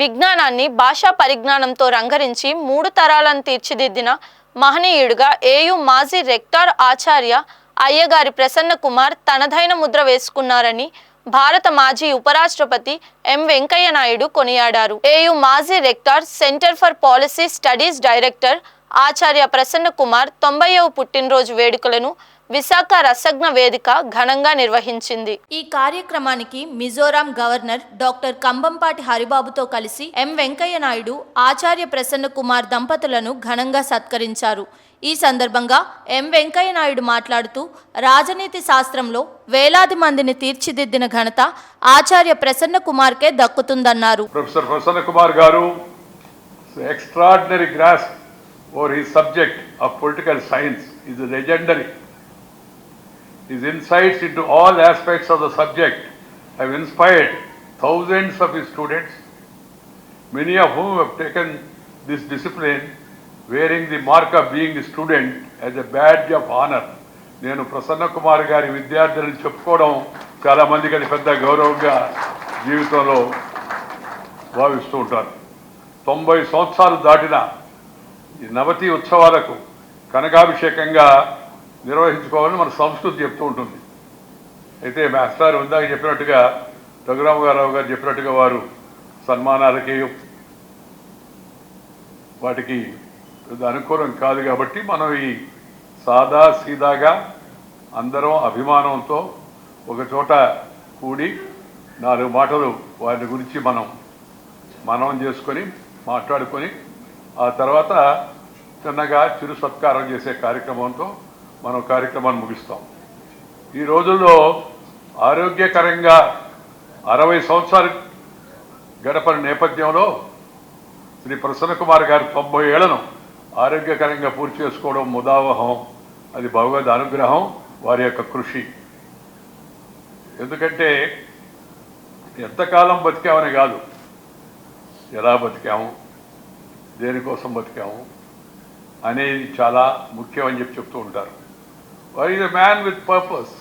విజ్ఞానాన్ని భాషా పరిజ్ఞానంతో రంగరించి మూడు తరాలను తీర్చిదిద్దిన మహనీయుడిగా ఏయు మాజీ రెక్టార్ ఆచార్య అయ్యగారి ప్రసన్న కుమార్ తనదైన ముద్ర వేసుకున్నారని భారత మాజీ ఉపరాష్ట్రపతి ఎం వెంకయ్య నాయుడు కొనియాడారు. ఏయు మాజీ rector center for policy studies director ఆచార్య ప్రసన్న కుమార్ తొంభైవ పుట్టినరోజు వేడుకలను విశాఖ రసజ్ఞ వేదిక ఘనంగా నిర్వహించింది. ఈ కార్యక్రమానికి మిజోరాం గవర్నర్ డాక్టర్ కంబంపాటి హరిబాబుతో కలిసి ఎం వెంకయ్య నాయుడు ఆచార్య ప్రసన్న కుమార్ దంపతులను ఘనంగా సత్కరించారు. ఈ సందర్భంగా ఎం వెంకయ్య నాయుడు మాట్లాడుతూ రాజనీతి శాస్త్రంలో వేలాది మందిని తీర్చిదిద్దిన ఘనత ఆచార్య ప్రసన్న కుమార్కే దక్కుతుందన్నారు. ప్రొఫెసర్ ప్రసన్న కుమార్ గారు extraordinary grasp over his subject of political science is legendary. His insights into all aspects of the subject have inspired thousands of his students, many of whom have taken this discipline wearing the mark of being a student as a badge of honor. నేను ప్రసన్న కుమార్ గారి విద్యార్థులను చెప్పుకోవడం చాలా మందికి అది పెద్ద గౌరవంగా జీవితంలో భావిస్తూ ఉంటారు తొంభై సంవత్సరాలు దాటిన ఈ నవతి ఉత్సవాలకు కనకాభిషేకంగా నిర్వహించుకోవాలని మన సంస్కృతి చెప్తూ ఉంటుంది. అయితే మాస్టర్ ఇందాక చెప్పినట్టుగా రఘురామగారావు గారు చెప్పినట్టుగా వారు సన్మానాలకి వాటికి పెద్ద అనుకూలం కాదు కాబట్టి మనం ఈ సాదా సీదాగా అందరం అభిమానంతో ఒక చోట కూడి నాలుగు మాటలు వారి గురించి మనం మనం చేసుకొని మాట్లాడుకొని ఆ తర్వాత చిన్నగా చిరు సత్కారం చేసే కార్యక్రమంతో మనం కార్యక్రమాన్ని ముగిస్తాం. ఈ రోజుల్లో ఆరోగ్యకరంగా అరవై సంవత్సరాలు గడపని నేపథ్యంలో శ్రీ ప్రసన్న కుమార్ తొంభై ఏళ్ళను ఆరోగ్యకరంగా పూర్తి చేసుకోవడం ముదావహం. అది భగవద్ అనుగ్రహం వారి యొక్క కృషి. ఎందుకంటే ఎంతకాలం బతికామని కాదు. ఎలా బతికాము దేనికోసం బతికాము అనేది చాలా ముఖ్యం అని చెప్పి చెప్తూ ఉంటారు. why is a man with purpose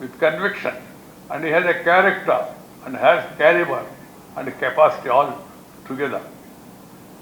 with conviction and has a character and has calibre and capacity all together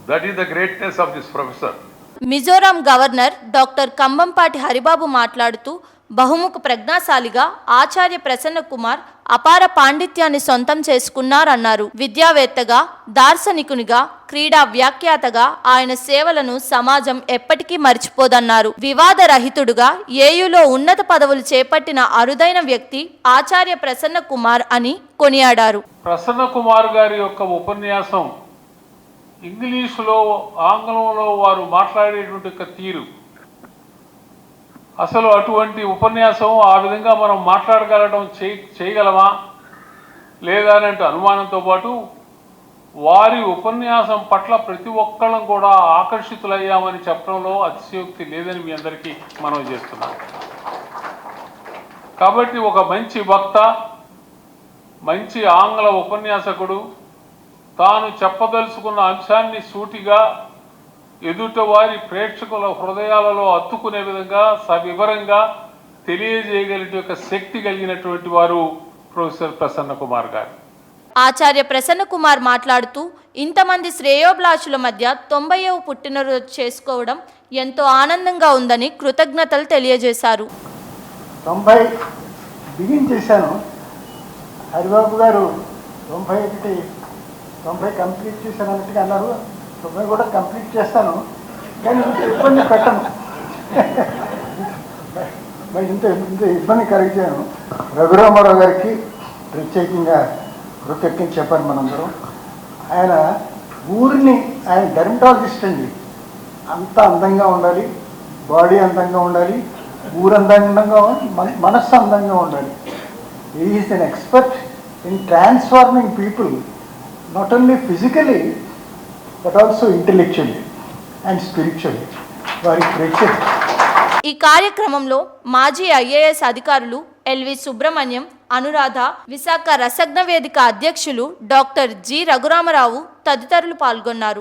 that is the greatness of this professor Mizoram governor doctor Kambhampati Haribabu మాట్లాడుతూ బహుముఖ ప్రజ్ఞాశాలిగా ఆచార్య ప్రసన్న కుమార్ అపార పాండిత్యాన్ని సొంతం చేసుకున్నారన్నారు. విద్యావేత్తగా దార్శనికునిగా క్రీడా వ్యాఖ్యాతగా ఆయన సేవలను సమాజం ఎప్పటికీ మర్చిపోదన్నారు. వివాద రహితుడుగా ఏయులో ఉన్నత పదవులు చేపట్టిన అరుదైన వ్యక్తి ఆచార్య ప్రసన్న కుమార్ అని కొనియాడారు. ప్రసన్న కుమార్ గారి యొక్క ఉపన్యాసం ఇంగ్లీషులో ఆంగ్లంలో వారు మాట్లాడేటువంటి తీరు. అసలు అటువంటి ఉపన్యాసం ఆ విధంగా మనం మాట్లాడగలటం చేయగలమా? లేదా అనే అనుమానంతో పాటు వారి ఉపన్యాసం పట్ల ప్రతి ఒక్కళ్ళం కూడా ఆకర్షితులయ్యామని చెప్పడంలో అతిశయోక్తి లేదని మీ అందరికీ మనం చేస్తున్నాం కాబట్టి ఒక మంచి వక్త మంచి ఆంగ్ల ఉపన్యాసకుడు తాను చెప్పదలుచుకున్న అంశాన్ని సూటిగా ఎదుటవారి ప్రేక్షకుల హృదయాలలో అత్తుకునే విధంగా సవివరంగా తెలియజేయగలిగే ఒక శక్తి కలిగినటువంటి వారు ప్రొఫెసర్ ప్రసన్న కుమార్ గారు. ఆచార్య ప్రసన్న కుమార్ మాట్లాడుతూ ఇంతమంది శ్రేయోభిలాషుల మధ్య తొంభైవ పుట్టినరోజు చేసుకోవడం ఎంతో ఆనందంగా ఉందని కృతజ్ఞతలు తెలియజేశారు. తొంభై బిగిన్ చేశాను. హరిబాబు గారు తొంభై ఒకటి తొంభై కంప్లీట్ చేశాను అన్నట్టుగా అన్నారు. తొంభై కూడా కంప్లీట్ చేస్తాను. కానీ ఇంత ఇబ్బంది పెట్టను. మరి ఇంత ఇంత ఇబ్బంది కలిగించాను. రఘురామారావు గారికి ప్రత్యేకంగా కృతజ్ఞత చెప్పాను మనందరం. ఆయన ఊరిని ఆయన డెర్మటాలజిస్ట్ అండి. అంత అందంగా ఉండాలి బాడీ అందంగా ఉండాలి ఊరు అందంగా మన- మనస్సు అందంగా ఉండాలి. Is an expert in transforming people not only physically but also intellectually and spiritually వారి ప్రత్యేక ఈ కార్యక్రమంలో మాజీ ఐఏఎస్ అధికారులు ఎల్వి సుబ్రహ్మణ్యం అనురాధ విశాఖ రసజ్ఞ వేదిక అధ్యక్షులు డాక్టర్ జి రఘురామరావు తదితరులు పాల్గొన్నారు.